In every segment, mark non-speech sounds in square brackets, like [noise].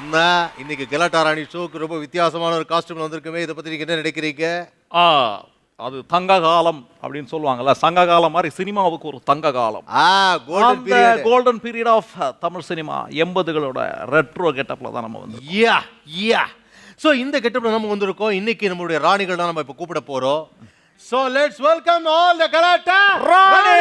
என்ன? இன்னைக்கு கலாட்டா ராணி ஷோக்கு ரொம்ப வித்தியாசமான ஒரு காஸ்டியூம்ல வந்திருக்குமே. இதை பத்தி நீங்க என்ன நினைக்கிறீங்க? ஆ அது தங்க காலம் அப்படின்னு சொல்லுவாங்கல்ல. சங்க காலம் மாதிரி சினிமாவுக்கு ஒரு தங்க காலம் golden period of Tamil cinema எண்பதுகளோட retro கெட்டப்ல தான் நம்ம வந்து யா யா. ஸோ இந்த கெட்டப்ல நம்ம வந்திருக்கோம். இன்னைக்கு நம்மளுடைய ராணிகள் தான் நம்ம இப்போ கூப்பிட போறோம். So let's welcome all the Galatta Rani!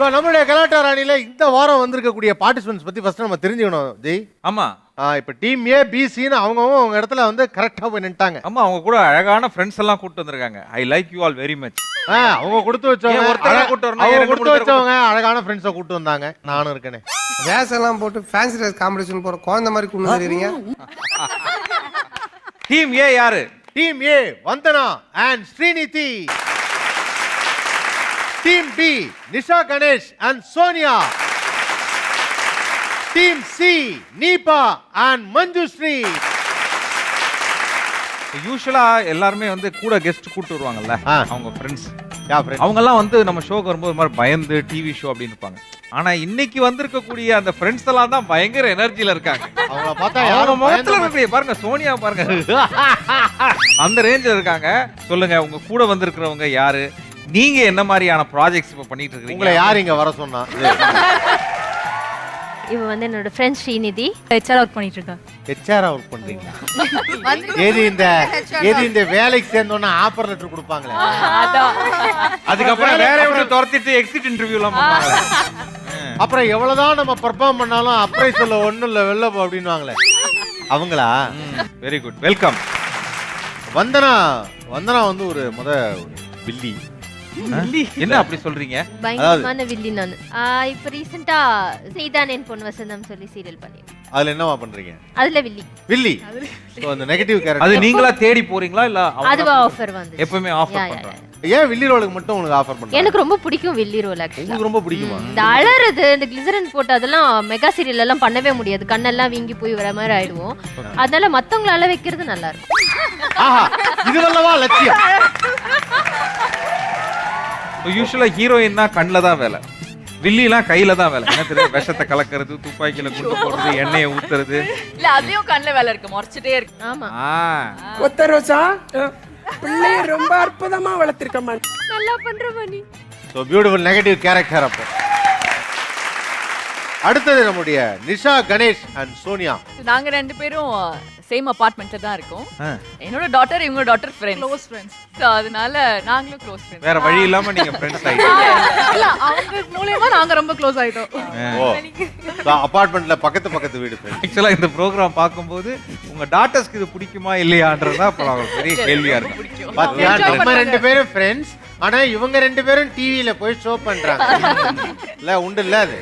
So நம்மளுடைய கலாட்டா ராணியில இந்த வாரம் வந்திருக்கக்கூடிய பார்ட்டிசிபென்ட்ஸ் பத்தி ஃபர்ஸ்ட் நம்ம தெரிஞ்சுக்கணும் ஜெய் ஆமா. ஆ, இப்போ டீம் ஏ பி சின்னு அவங்கவுங்க அவங்க இடத்துல வந்து கரெக்டாக போய் நின்ட்டாங்க ஆமா அவங்க கூட அழகான ஃப்ரெண்ட்ஸ் எல்லாம் கூட்டு வந்திருக்காங்க. I like you all very much ஆ, அவங்க கொடுத்து வச்சவங்க கூட்டு? அவங்க கொடுத்து வச்சவங்க அழகான ஃப்ரெண்ட்ஸை கூட்டு வந்தாங்க. நானும் இருக்கேனே. கேஸ் எல்லாம் போட்டு ஃபேன்சி ட்ரெஸ் காம்படிஷன் போற குழந்தை மாதிரி கொண்டு வந்துடுறீங்க டீம் ஏ யாரு? Team A Vandana and Srinidhi. Team B Nisha Ganesh and Sonia team C Neepa and Manjushree யூஸ்வலா எல்லாருமே வந்து கூட கெஸ்ட் கூட்டு வருவாங்கல்ல. அவங்க ஃப்ரெண்ட்ஸ் யா ஃப்ரெண்ட் அவங்க எல்லாம் வந்து நம்ம ஷோக்கு வரும்போது மாதிரி பயந்து டிவி ஷோ அப்படின்னு இருப்பாங்க. ஆனா இன்னைக்கு வந்திருக்கக்கூடிய அந்த ஃப்ரெண்ட்ஸ் எல்லாம் தான் பயங்கர எனர்ஜில இருக்காங்க. அவங்கள பார்த்தா யாரும் முகத்துல இப்படி பாருங்க சோனியா பாருங்க. [laughs] அந்த ரேஞ்சில் இருக்காங்க. சொல்லுங்க உங்க கூட வந்திருக்கிறவங்க யாரு? நீங்க என்ன மாதிரியான ப்ராஜெக்ட்ஸ் இப்ப பண்ணிட்டு உங்களை இருக்கீங்க யார் இங்க வர சொன்னா? [laughs] இவ வந்து என்னோட ஃப்ரெண்ட் ஸ்ரீநிதி. ஹெச்ஆர் ஒர்க் பண்ணிட்டு இருக்கேன் ஹெச்ஆர் ஒர்க் பண்றீங்க ஏது இந்த ஏது இந்த வேலைக்கு சேர்ந்தோன்னா ஆஃபர் லெட்டர் கொடுப்பாங்களே? அதுக்கப்புறம் வேற எப்படி துரத்திட்டு எக்ஸிட் இன்டர்வியூ எல்லாம் பண்ணுவாங்க அப்புறம் எவ்வளவுதான் நம்ம பெர்ஃபார்ம் பண்ணாலும் அப்ரைஸ் சொல்ல ஒண்ணும் இல்ல வெளில போ அப்படின்னுவாங்களே. அவங்களா? Very good welcome Vandana Vandana வந்து ஒரு முத வில்லி. என்ன அப்படி சொல்றீங்க? பயங்கரமான வில்லி நான். இப்போ ரீசெண்டா என் பொன் வசந்தம் சொல்லி சீரியல் பண்ணிருக்கேன். அதுல என்னவா பண்றீங்க? அதுல வில்லி. வில்லி. அந்த நெகட்டிவ் அது கேரக்டர் நீங்களா தேடி போறீங்களா? இல்ல அதுவா ஆஃபர் வந்து எப்பவுமே ஆஃபர் பண்றாங்க. ஏன் வில்லி ரோலுக்கு மட்டும் உங்களுக்கு ஆஃபர் பண்றாங்க? எனக்கு ரொம்ப பிடிக்கும் வில்லி ரோல் ஆக்சுவலா உங்களுக்கு ரொம்ப பிடிக்குமா? இந்த அலறது இந்த கிளிசரன் போட்டு அதெல்லாம் மெகா சீரியல் எல்லாம் பண்ணவே முடியாது. கண்ணெல்லாம் வீங்கி போய் வர மாதிரி ஆயிடுவோம். அதனால மத்தவங்கள அழ வைக்கிறது நல்லா இருக்கும். ஆஹா இதுவல்லவா லட்சியம். [laughs] யூஸ்வலா ஹீரோயின் தான் கண்ணில் தான் வேலை. வில்லிலாம் கையில தான் வேலை. என்ன தெரியும்? விஷத்தை கலக்கிறது துப்பாக்கியில குண்டு போடுறது எண்ணெயை ஊத்துறது. இல்ல அதுலயும் கண்ணுல வேலை இருக்கு. முறைச்சிட்டே இருக்கு. ஆமா. ஆ. ஒத்த ரோசா பிள்ளைய ரொம்ப அற்புதமா வளர்த்திருக்கம்மா நல்லா பண்ற மணி. ஸோ பியூட்டிஃபுல் நெகட்டிவ் கேரக்டர் அப்போ. அடுத்தது நம்முடைய நிஷா கணேஷ் அண்ட் சோனியா. நாங்க ரெண்டு பேரும் சேம் அபார்ட்மெண்ட்ல தான் இருக்கோம். என்னோட டாட்டர் இவங்க daughter friend close friends so அதனால நாங்களும் க்ளோஸ் ஃப்ரெண்ட்ஸ் வேற வழி இல்லாம நீங்க ஃப்ரெண்ட்ஸ் ஆயிட்டீங்க. இல்ல அவங்க மூலமா நாங்க ரொம்ப க்ளோஸ் ஆயிட்டோம். ஓ. [laughs] அபார்ட்மெண்ட்ல பக்கத்து பக்கத்து வீடு. ஆக்சுவலா இந்த ப்ரோக்ராம் பார்க்கும்போது உங்க டாட்டர்ஸ்க்கு இது பிடிக்குமா இல்லையான்றதா அப்ப அவங்க பெரிய கேள்வியா இருக்கு. பாத்தியா நம்ம ரெண்டு பேரும் ஃப்ரெண்ட்ஸ் ஆனா இவங்க ரெண்டு பேரும் டிவில போய் ஷோ பண்றாங்க. [laughs] இல்ல உண்டு இல்ல அது?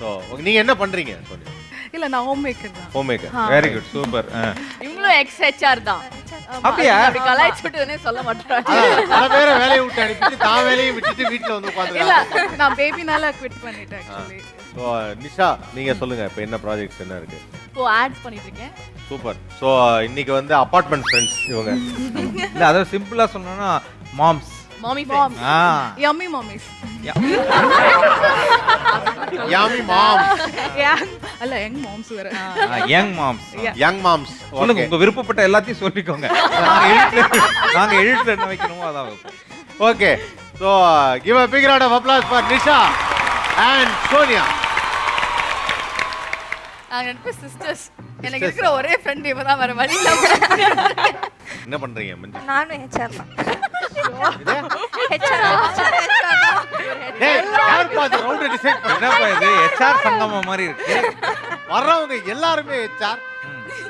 ஸோ நீங்க என்ன பண்றீங்க சொல்லி. இல்ல நான் ஹோம் மேக்கர் தான் home maker very good super இவங்களும் எக்ஸ் ஹெச்ஆர் தான். அப்படியா? அப்படி கலாய்ச்சுட்டுனே சொல்ல மாட்டாங்க பேரை வேலையை விட்டு அனுப்பிட்டு தான் வேலையை விட்டுட்டு வீட்டுல வந்து இல்ல உட்காந்து நான் பேபினால குவிட் பண்ணிட்டேன் ஆக்சுவலி ஸோ நிஷா நீங்க சொல்லுங்க இப்போ என்ன ப்ராஜெக்ட்ஸ் என்ன இருக்கு? இப்போ ஆட்ஸ் பண்ணிட்டு இருக்கேன். சூப்பர் ஸோ இன்னைக்கு வந்து அபார்ட்மெண்ட் ஃப்ரெண்ட்ஸ் இவங்க. [laughs] இல்ல அதாவது சிம்பிளா சொல்லணும்னா மாம்ஸ் மாமி ஃப்ரெண்ட்ஸ் ஆ யம்மி மாமிஸ் யாமி மாம் அல்ல யங் மாம்ஸ் வேற யங் மாம்ஸ் யங் மாம்ஸ் சொல்லுங்க உங்க விருப்பப்பட்ட எல்லாத்தையும் சொல்லிக்கோங்க. நாங்க எழுத்துல என்ன வைக்கணுமோ அதான் வைப்போம். Okay so give a big round of applause for Nisha and Sonia நாங்க ரெண்டு சிஸ்டர்ஸ் எனக்கு இருக்கிற ஒரே ஃப்ரெண்ட் இவ தான் வர வழி இல்லாம என்ன பண்றீங்க நானும் ஹெச்ஆர் தான் சங்கமம் மாதிரி இருக்கு. வர்றவங்க எல்லாருமே ஹெச்ஆர்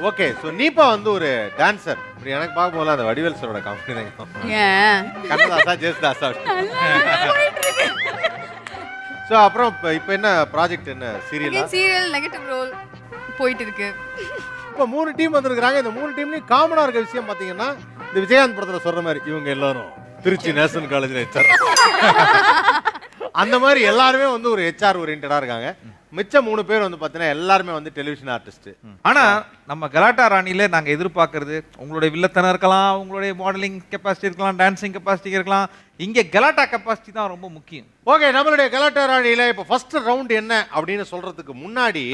ஓகே ஸோ நீப்பா வந்து ஒரு டான்சர் இப்படி எனக்கு பார்க்கும்போது அந்த வடிவேல் சரோட கம்பெனி தான். கண்ணதாசா ஜெயசுதாசா ஸோ அப்புறம் இப்போ இப்போ என்ன ப்ராஜெக்ட் என்ன? சீரியலா சீரியல் நெகட்டிவ் ரோல் போயிட்டு இருக்கு. இப்போ மூணு டீம் வந்திருக்காங்க இந்த மூணு டீம்லையும் காமனாக இருக்க விஷயம் பார்த்தீங்கன்னா இந்த விஜயகாந்த் படத்தில் சொல்ற மாதிரி இவங்க எல்லாரும் திருச்சி நேஷனல் காலேஜில் ஹெச்ஆர் அந்த மாதிரி எல்லாருமே வந்து ஒரு ஹெச்ஆர் ஓரியன்டாக இருக்காங்க. மிச்சம் மூணு பேர் வந்து பார்த்தீங்கன்னா எல்லாருமே வந்து டெலிவிஷன் ஆர்டிஸ்ட் ஆனா நம்ம கலாட்டா ராணியில நாங்க எதிர்பார்க்கறது உங்களுடைய வில்லத்தனம் இருக்கலாம் உங்களுடைய மாடலிங் கெப்பாசிட்டி இருக்கலாம் டான்சிங் கெப்பாசிட்டி இருக்கலாம். இங்க கலாட்டா கெப்பாசிட்டி தான் ரொம்ப முக்கியம். ஓகே நம்மளுடைய கலாட்டா ராணியில இப்போ ஃபர்ஸ்ட் ரவுண்ட் என்ன அப்படின்னு சொல்றதுக்கு முன்னாடி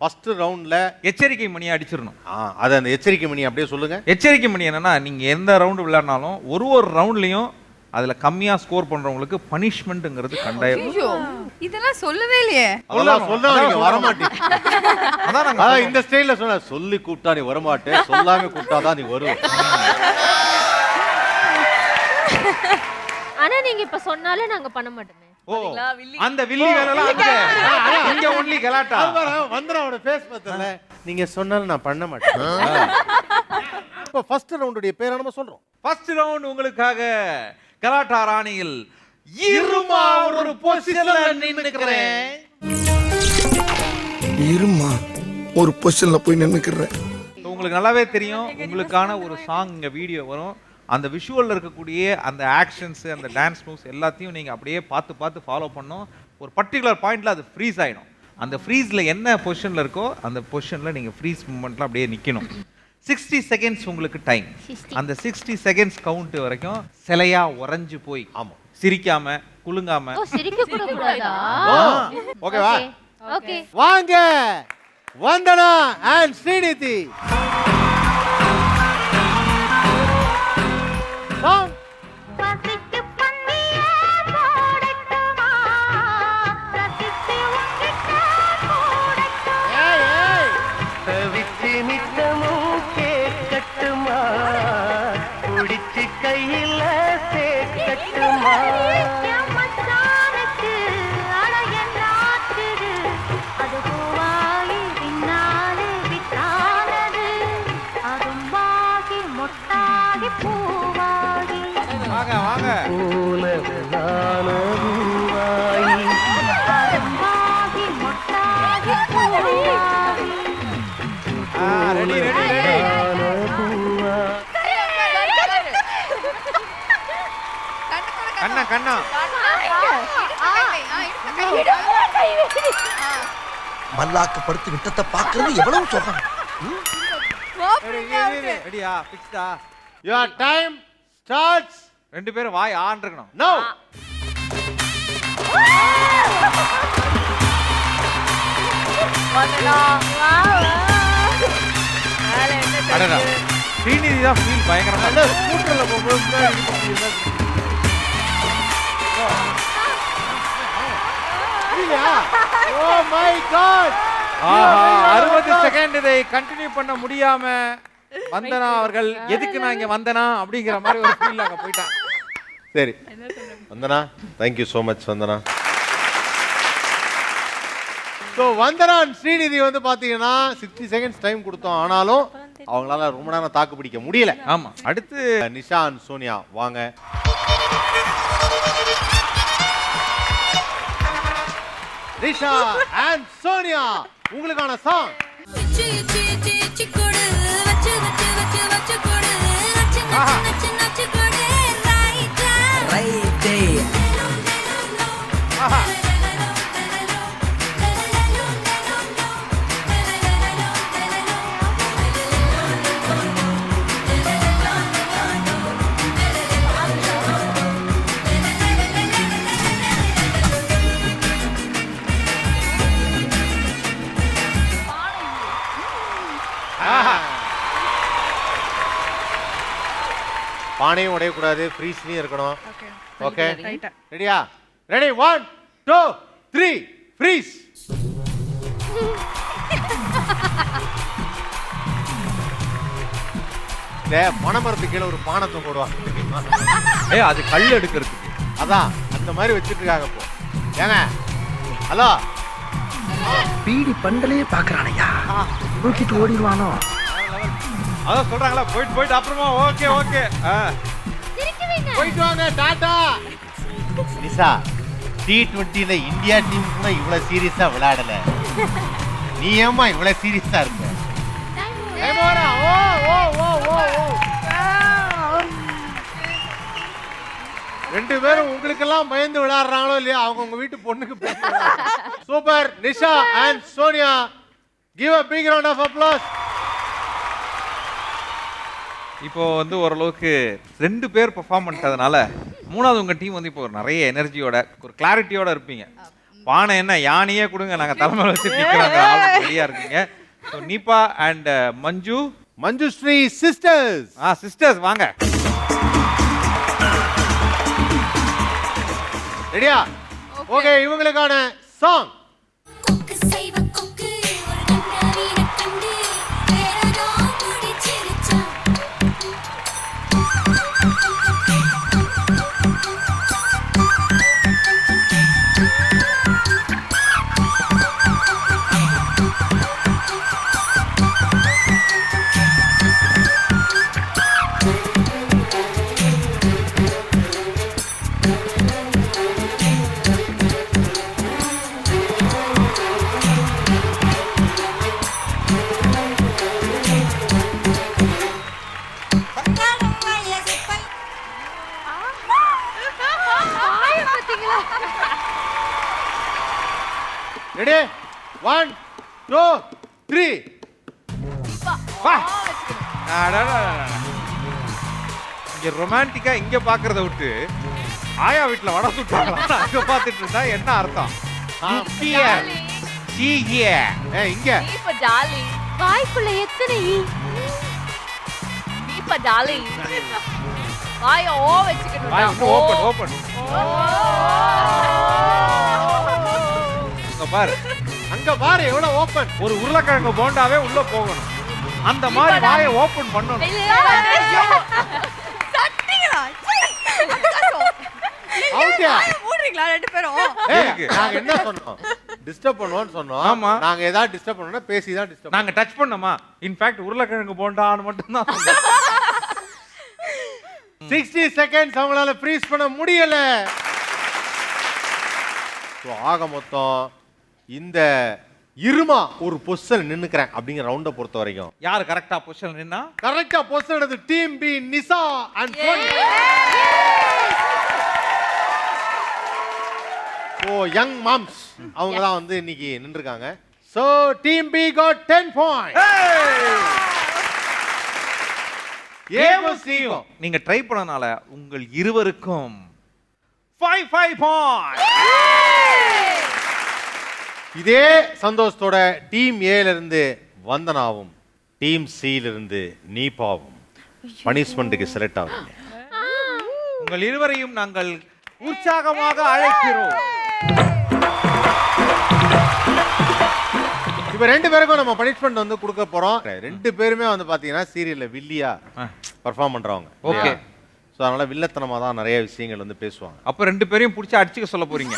ஃபர்ஸ்ட் ரவுண்ட்ல எச்சரிக்கை மணியை அடிச்சிடணும். அது அந்த எச்சரிக்கை மணி அப்படியே சொல்லுங்க. எச்சரிக்கை மணி என்னன்னா நீங்க எந்த ரவுண்டு விளையாடினாலும் ஒரு ஒரு ரவுண்ட்லயும் அதுல கம்மியா ஸ்கோர் பண்றவங்களுக்கு பனிஷ்மெண்ட்ங்கிறது கண்டாயம் ஐயோ இதெல்லாம் சொல்லவே இல்லையே. அதெல்லாம் சொன்னா நீங்க வரமாட்டீங்க அதான் நாங்க அதான் இந்த ஸ்டைல்ல சொன்ன சொல்லி கூப்பிட்டா நீ வரமாட்டே சொல்லாம கூப்பிட்டாதான் நீ வருவ ஆனா நீங்க இப்ப சொன்னாலே நாங்க பண்ண மாட்டோமே. ஓ. அந்த வில்லி வேலைலாம் அங்க. இங்க ஒன்லி கலாட்டா. வந்துடும் ஃபேஸ் பார்த்தல நீங்க சொன்னாலும் நான் பண்ண மாட்டேன். இப்போ ஃபர்ஸ்ட் ரவுண்டுடைய பேரை நம்ம சொல்றோம். ஃபர்ஸ்ட் ரவுண்ட் உங்களுக்காக கலாட்டா ராணியில் இருமா ஒரு பொசிஷன்ல நின்னுக்கிறேன். இருமா ஒரு பொசிஷன்ல போய் நின்னுக்கிறேன். உங்களுக்கு நல்லாவே தெரியும் உங்களுக்கான ஒரு சாங் இங்க வீடியோ வரும். அந்த விஷுவல்ல இருக்கக்கூடிய அந்த ஆக்ஷன்ஸ் அந்த டான்ஸ் மூவ்ஸ் எல்லாத்தையும் நீங்க அப்படியே பார்த்து பார்த்து ஃபாலோ பண்ணணும். ஒரு பர்டிகுலர் பாயிண்ட்ல அது ஃப்ரீஸ் ஆயிடும். அந்த ஃப்ரீஸ்ல என்ன பொசிஷன்ல இருக்கோ அந்த பொசிஷன்ல நீங்க ஃப்ரீஸ் மூமெண்ட்ல அப்படியே நிக்கணும். சிக்ஸ்டி செகண்ட்ஸ் உங்களுக்கு டைம் 60. அந்த சிக்ஸ்டி செகண்ட்ஸ் கவுண்ட் வரைக்கும் சிலையா உறைஞ்சு போய். ஆமா. சிரிக்காம குலுங்காம. ஓ சிரிக்க கூட கூடாதா? ஓகேவா ஓகே வாங்க. வந்தனா அண்ட் ஸ்ரீநிதி. கண்ணா கண்ணா. மல்லாக்க படுத்து விட்டத்தை பாக்குறது எவ்வளவு சுகம் ரெடியா ஃபிக்ஸ்டா Your time starts. ரெண்டு பேரும் வாய் ஆன் இருக்கணும் now. அடடா. ஸ்ரீநிதி தான் ஃபீல் பயங்கரமா ஸ்கூட்டர்ல போகும்போது Oh my God. ஆஹா அறுபது செகண்ட் இதை கண்டினியூ பண்ண முடியாம வந்தனா அவர்கள் எதுக்கு நான் இங்க வந்தனா அப்படிங்கிற மாதிரி ஒரு ஃபீல் அங்க போயிட்டாங்க. சரி. Vandana thank you so much Vandana. So Vandana Srinidhi வந்து பார்த்தீங்கன்னா சிக்ஸ்டி செகண்ட்ஸ் டைம் கொடுத்தோம். ஆனாலும் அவங்களால ரொம்ப நேரம் தாக்கு பிடிக்க முடியல. ஆமா அடுத்து நிஷா and சோனியா வாங்க. நிஷா அண்ட் சோனியா உங்களுக்கான சாங் ரைட்டே பானையும் உடையக்கூடாது ஃப்ரீஸ்லையும் இருக்கணும். ஓகே ரெடியா ready one two three freeze இந்த பனைமரத்து கீழே ஒரு பானத்தை போடுவாங்க தெரியுமா? ஏ அது கல் எடுக்கிறதுக்கு. அதான் அந்த மாதிரி வச்சிட்டு இருக்காங்க இப்போ. ஏங்க? ஹலோ? பீடி பண்டலையே பாக்குறானையா? தூக்கிட்டு ஓடிடுவானோ? அதான் சொல்றாங்களா போயிட்டு போயிட்டு அப்புறமா ஓகே ஓகே போயிட்டு வாங்க டாடா. நிஷா டி டுவெண்ட்டில இந்தியா டீம் கூட இவ்வளவு சீரியஸா விளையாடல. நீ ஏமா இவ்வளவு சீரியஸா இருக்க? ஏமோரா, ஓ ஓ ஓ ஓ ஓ. ரெண்டு பேரும் உங்களுக்கெல்லாம் பயந்து விளையாடுறாங்களோ இல்லையா அவங்க உங்க வீட்டு பொண்ணுக்கு super Nisha and Sonia give a big round of applause இப்போ வந்து ஓரளவுக்கு ரெண்டு பேர் பெர்ஃபார்ம் பண்ணிட்டதுனால மூணாவது உங்க டீம் வந்து இப்போ ஒரு நிறைய எனர்ஜியோட ஒரு கிளாரிட்டியோட இருப்பீங்க. பானை என்ன யானையே கொடுங்க நாங்க தலைமையில வச்சு நிக்கிறோங்க. ரெடியா இருக்கீங்க. So Neepa and Manju. Manjushree sisters ah sisters வாங்க. ரெடியா ஓகே இவங்களுக்கான சாங் இங்க ரொமான்டிக்கா இங்க பாக்குறத விட்டு ஆயா வீட்ல வடை சுட்டாங்களா அங்க பாத்துட்டு இருந்தா என்ன அர்த்தம்? இங்க. வாய்க்குள்ள எத்தனை? இப்ப ஜாலி. வாய ஓ வச்சுக்கிட்டு வாய். ஓபன் ஓபன் இங்க பாரு. அங்க பாரு எவ்வளவு ஓபன் ஒரு உருளைக்கிழங்கு போண்டாவே உள்ள போகணும். அந்த மாதிரி வாயை ஓபன் பண்ணணும். மூடுறீங்களா ரெண்டு பேரும்? எதுக்கு? நாங்க என்ன சொன்னோம்? டிஸ்டர்ப் பண்ணுவோம்னு சொன்னோம். ஆமா. நாங்க ஏதாவது டிஸ்டர்ப் பண்ணோம்னா பேசி தான் டிஸ்டர்ப் நாங்க டச் பண்ணோமா? இன்ஃபேக்ட் உருளைக்கிழங்கு போண்டான்னு மட்டும் தான். சிக்ஸ்டி செகண்ட்ஸ் அவங்களால ஃப்ரீஸ் பண்ண முடியல. ஸோ ஆக மொத்தம் இந்த இருமா ஒரு பொசிஷன் நின்னுக்கிறேன் அப்படிங்கிற ரவுண்டை பொறுத்த வரைக்கும். யாரு கரெக்டா பொசிஷன் நின்னா? கரெக்டா பொசிஷன் எடுத்து team B Nisha and O young moms அவங்க தான் வந்து இன்னைக்கு நின்றுருக்காங்க. So team B got ten point ஏவும் சீக்கும் நீங்க ட்ரை பண்ணனால உங்கள் இருவருக்கும் ஃபைவ் ஃபைவ் பாயிண்ட் இதே சந்தோஷத்தோட டீம் ஏல இருந்து வந்தனாவும் டீம் சில இருந்து நீபாவும் பனிஷ்மெண்ட்டுக்கு செலக்ட் ஆகும் உங்கள் இருவரையும் நாங்கள் உற்சாகமாக அழைக்கிறோம். இப்ப ரெண்டு பேருக்கும் நம்ம பனிஷ்மெண்ட் வந்து கொடுக்க போறோம். ரெண்டு பேருமே வந்து பாத்தீங்கன்னா சீரியல்ல வில்லியா பர்ஃபார்ம் பண்றவங்க. Okay. ஸோ அதனால வில்லத்தனமா தான் நிறைய விஷயங்கள் வந்து பேசுவாங்க. அப்ப ரெண்டு பேரையும் பிடிச்சி அடிச்சுக்க சொல்ல போறீங்க.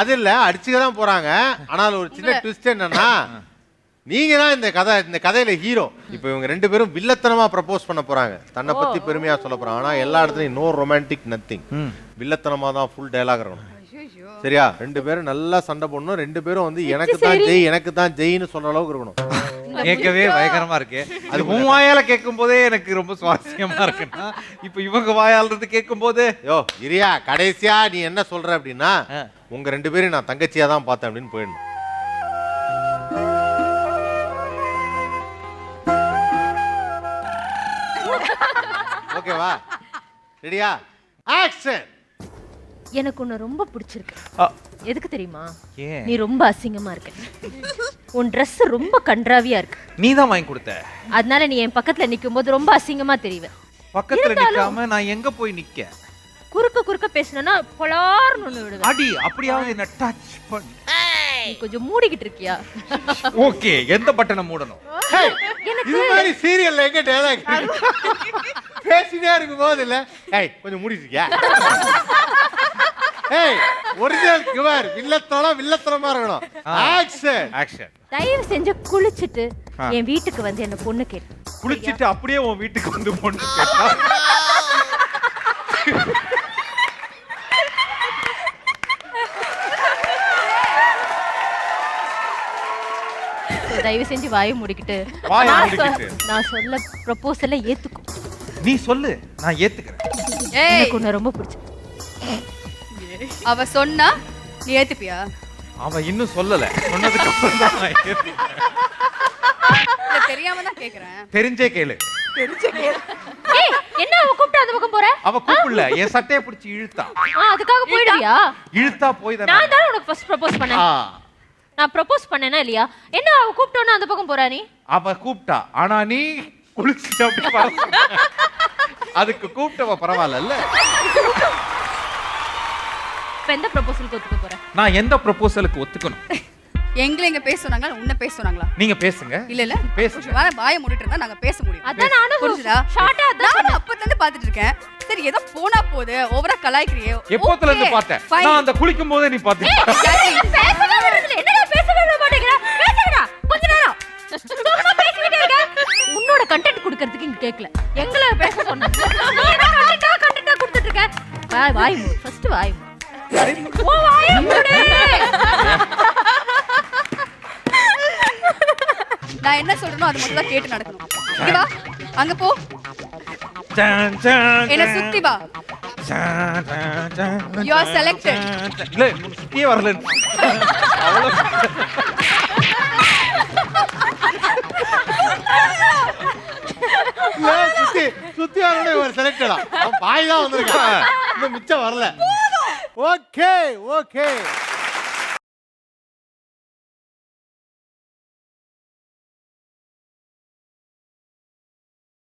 அது இல்ல அடிச்சுக்க தான் போறாங்க. ஆனால் ஒரு சின்ன ட்விஸ்ட் என்னன்னா நீங்க தான் இந்த கதை இந்த கதையில ஹீரோ இப்போ இவங்க ரெண்டு பேரும் வில்லத்தனமா ப்ரப்போஸ் பண்ண போறாங்க. தன்னை பத்தி பெருமையா சொல்ல போறாங்க. ஆனா எல்லா இடத்துலயும் நோ ரொமான்டிக் நத்திங் வில்லத்தனமா தான் ஃபுல் டயலாக் இருக்கணும். சரியா? ரெண்டு பேரும் நல்லா சண்டை போடணும். ரெண்டு பேரும் வந்து எனக்கு தான் ஜெய் எனக்கு தான் ஜெயின்னு சொல்ற அளவுக்கு இருக்கணும். [laughs] கேட்கவே பயங்கரமா இருக்கு. அது உன் வாயால கேட்கும் போதே எனக்கு ரொம்ப சுவாரஸ்யமா இருக்குன்னா இப்ப இவங்க வாயால இருந்து கேட்கும் போது யோ இரியா கடைசியா நீ என்ன சொல்ற அப்படின்னா உங்க ரெண்டு பேரும் நான் தங்கச்சியா தான் பார்த்தேன் அப்படின்னு போயிடணும். [laughs] ஓகேவா? ரெடியா? ஆக்ஷன்! எனக்கு உன்னை ரொம்ப பிடிச்சிருக்கு. எதுக்கு தெரியுமா? நீ ரொம்ப அசிங்கமா இருக்க. உன் Dress ரொம்ப கன்றாவியா இருக்கு. நீ தான் வாங்கி கொடுத்த? அதனால நீ என் பக்கத்துல நிக்கும் போது ரொம்ப அசிங்கமா தெரியுவ பக்கத்துல நிக்காம நான் எங்க போய் நிக்க? குறுக்க குறுக்க பேசினா பொலார்னு ஒண்ணு விடுவேன். அடி அப்படியாவது என்ன டச் பண்ணி. நீ கொஞ்சம் மூடிக்கிட்டு இருக்கியா? ஓகே எந்த பட்டனை மூடணும்? ஹேய், இது மாதிரி சீரியல்ல எங்க டயலாக் பேசிட்டே இருக்கும் போது இல்ல ஏய் கொஞ்சம் மூடிட்டு இருக்கியா? ஏய் ஒரிஜினல் கிவர் வில்லத்தனம் வில்லத்தனமா இருக்கணும். ஆக்ஷன் ஆக்ஷன் தயவு செஞ்சு குளிச்சுட்டு. என் வீட்டுக்கு வந்து என்ன பொண்ணு கேட்டு. குளிச்சிட்டு அப்படியே உன் வீட்டுக்கு வந்து பொண்ணு கேட்டா? தயவு செஞ்சு வாயை மூடிக்கிட்டு. வாயை நான் சொ- மூடிக்கிட்டு. நான் சொல்ல ப்ரப்போசலை ஏத்துக்கும். நீ சொல்லு நான் ஏத்துக்கிறேன். ஏய். எனக்கு உன்னை ரொம்ப பிடிச்சி அவ சொன்னா நீ ஏத்துப்பியா? அவன் இன்னும் சொல்லல. சொன்னதுக்கு அப்புறம் தான் நான் ஏத்துக்கிறேன். இல்ல தெரியாம தான் கேக்குறேன். தெரிஞ்சே கேளு. ஏய் என்ன அவ கூப்பிட்டு அந்த பக்கம் போற? அவ கூப்பிடல. என் சட்டையை பிடிச்சி இழுத்தா. ஆ அதுக்காக போயிடுவியா? இழுத்தா போய் தானே நான் தான் உனக்கு ஃபர்ஸ்ட் ப்ரப்போஸ் பண்ணேன். ஆ. நான் ப்ரப்போஸ் பண்ணேனா இல்லையா? என்ன அவ கூப்பிட்டோன்னு அந்த பக்கம் போறா நீ? அவ கூப்பிட்டா. ஆனா நீ குளிச்சுட்டு அப்படி வர. அதுக்கு கூப்பிட்டவ பரவாயில்ல இப்ப எந்த ப்ரப்போசலுக்கு ஒத்துக்க போற? நான் எந்த ப்ரொபோசலுக்கு ஒத்துக்கணும்? எங்களை இங்க பேச சொன்னாங்களா? உன்ன பேச சொன்னாங்களா? நீங்க பேசுங்க. இல்ல இல்ல. பேசுங்க. வேற வாயை மூடிட்டு இருந்தா நாங்க பேச முடியும். அதான் நானும் புரிஞ்சுதா? ஷார்ட்டா அதான் அப்பத்துல இருந்து பாத்துட்டு இருக்கேன். சரி ஏதோ போனா போகுது. ஓவரா கலாய்க்கிறியே. எப்போத்துல இருந்து பார்த்தேன். நான் அந்த குளிக்கும் போதே நீ பாத்து வாய் வாய் ஃபர்ஸ்ட் வாய் ஓ வாய் மூடு. நான் என்ன சொல்றேனோ அது மட்டும் தான் கேட்டு நடக்கணும். இங்க வா. அங்க போ. என்ன சுத்தி வா. You are selected. இல்ல சுத்தியே வரல. இல்ல, சுத்தி சுத்தி வரணும் இவர் செலக்டடா பாய் தான் வந்திருக்கான். இன்னும் மிச்சம் வரல. Okay okay.